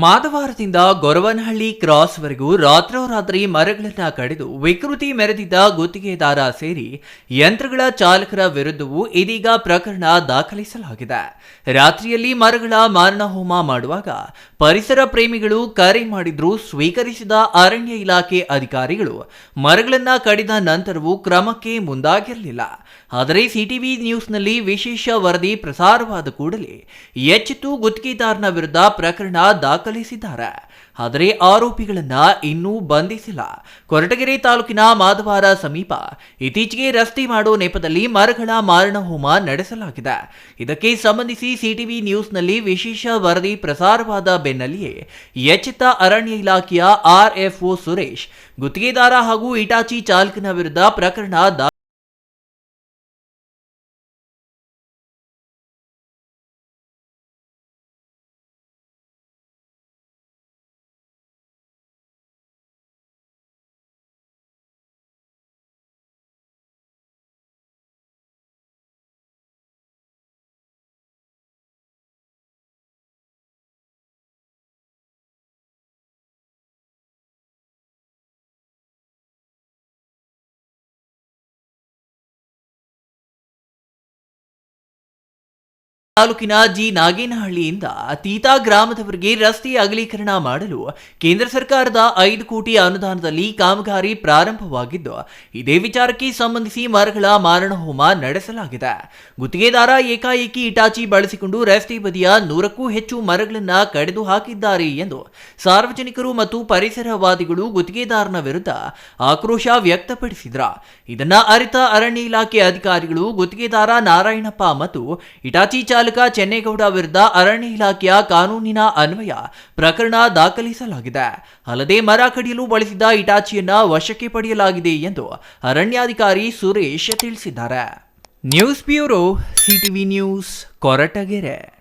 ಮಾದವಾರದಿಂದ ಗೊರವನಹಳ್ಳಿ ಕ್ರಾಸ್ವರೆಗೂ ರಾತ್ರೋರಾತ್ರಿ ಮರಗಳನ್ನು ಕಡಿದು ವಿಕೃತಿ ಮೆರೆದಿದ್ದ ಗುತ್ತಿಗೆದಾರ ಸೇರಿ ಯಂತ್ರಗಳ ಚಾಲಕರ ವಿರುದ್ಧವೂ ಇದೀಗ ಪ್ರಕರಣ ದಾಖಲಿಸಲಾಗಿದೆ. ರಾತ್ರಿಯಲ್ಲಿ ಮರಗಳ ಮಾರಣ ಹೋಮ ಮಾಡುವಾಗ ಪರಿಸರ ಪ್ರೇಮಿಗಳು ಕರೆ ಮಾಡಿದ್ರೂ ಸ್ವೀಕರಿಸಿದ ಅರಣ್ಯ ಇಲಾಖೆ ಅಧಿಕಾರಿಗಳು ಮರಗಳನ್ನು ಕಡಿದ ನಂತರವೂ ಕ್ರಮಕ್ಕೆ ಮುಂದಾಗಿರಲಿಲ್ಲ. ಆದರೆ ಸಿಟಿವಿ ನ್ಯೂಸ್ನಲ್ಲಿ ವಿಶೇಷ ವರದಿ ಪ್ರಸಾರವಾದ ಕೂಡಲೇ ಎಚ್ಚೆತ್ತು ಗುತ್ತಿಗೆದಾರನ ವಿರುದ್ಧ ಪ್ರಕರಣ ದಾಖಲಿಸಿದ್ದಾರೆ. ಆದರೆ ಆರೋಪಿಗಳನ್ನ ಇನ್ನೂ ಬಂಧಿಸಿಲ್ಲ. ಕೊರಟಗೆರೆ ತಾಲೂಕಿನ ಮಾದವಾರ ಸಮೀಪ ಇತ್ತೀಚೆಗೆ ರಸ್ತೆ ಮಾಡೋ ನೆಪದಲ್ಲಿ ಮರಗಳ ಮಾರಣ ಹೋಮ ನಡೆಸಲಾಗಿದೆ. ಇದಕ್ಕೆ ಸಂಬಂಧಿಸಿ ಸಿಟಿವಿ ನ್ಯೂಸ್ನಲ್ಲಿ ವಿಶೇಷ ವರದಿ ಪ್ರಸಾರವಾದ ಬೆನ್ನಲ್ಲಿಯೇ ಎಚ್ಚೆತ್ತ ಅರಣ್ಯ ಇಲಾಖೆಯ ಆರ್ಎಫ್ಒ ಸುರೇಶ್ ಗುತ್ತಿಗೆದಾರ ಹಾಗೂ ಇಟಾಚಿ ಚಾಲಕನ ವಿರುದ್ಧ ಪ್ರಕರಣ ತಾಲೂಕಿನ ಜಿ ನಾಗೇನಹಳ್ಳಿಯಿಂದ ತೀತಾ ಗ್ರಾಮದವರಿಗೆ ರಸ್ತೆ ಅಗಲೀಕರಣ ಮಾಡಲು ಕೇಂದ್ರ ಸರ್ಕಾರದ ಐದು ಕೋಟಿ ಅನುದಾನದಲ್ಲಿ ಕಾಮಗಾರಿ ಪ್ರಾರಂಭವಾಗಿದ್ದು, ಇದೇ ವಿಚಾರಕ್ಕೆ ಸಂಬಂಧಿಸಿ ಮರಗಳ ಮಾರಣ ಹೋಮ ನಡೆಸಲಾಗಿದೆ. ಗುತ್ತಿಗೆದಾರ ಏಕಾಏಕಿ ಇಟಾಚಿ ಬಳಸಿಕೊಂಡು ರಸ್ತೆ ಬದಿಯ ನೂರಕ್ಕೂ ಹೆಚ್ಚು ಮರಗಳನ್ನು ಕಡಿದು ಹಾಕಿದ್ದಾರೆ ಎಂದು ಸಾರ್ವಜನಿಕರು ಮತ್ತು ಪರಿಸರವಾದಿಗಳು ಗುತ್ತಿಗೆದಾರನ ವಿರುದ್ಧ ಆಕ್ರೋಶ ವ್ಯಕ್ತಪಡಿಸಿದ್ರ. ಇದನ್ನ ಅರಿತ ಅರಣ್ಯ ಇಲಾಖೆ ಅಧಿಕಾರಿಗಳು ಗುತ್ತಿಗೆದಾರ ನಾರಾಯಣಪ್ಪ ಮತ್ತು ಇಟಾಚಿ ಚಾಲಕ ಚೆನ್ನೇಗೌಡ ವಿರುದ್ಧ ಅರಣ್ಯ ಇಲಾಖೆಯ ಕಾನೂನಿನ ಅನ್ವಯ ಪ್ರಕರಣ ದಾಖಲಿಸಲಾಗಿದೆ. ಅಲ್ಲದೆ ಮರ ಕಡಿಯಲು ಬಳಸಿದ ಇಟಾಚಿಯನ್ನ ವಶಕ್ಕೆ ಪಡೆಯಲಾಗಿದೆ ಎಂದು ಅರಣ್ಯಾಧಿಕಾರಿ ಸುರೇಶ್ ತಿಳಿಸಿದ್ದಾರೆ. News bureau, CTV news, Koratagere.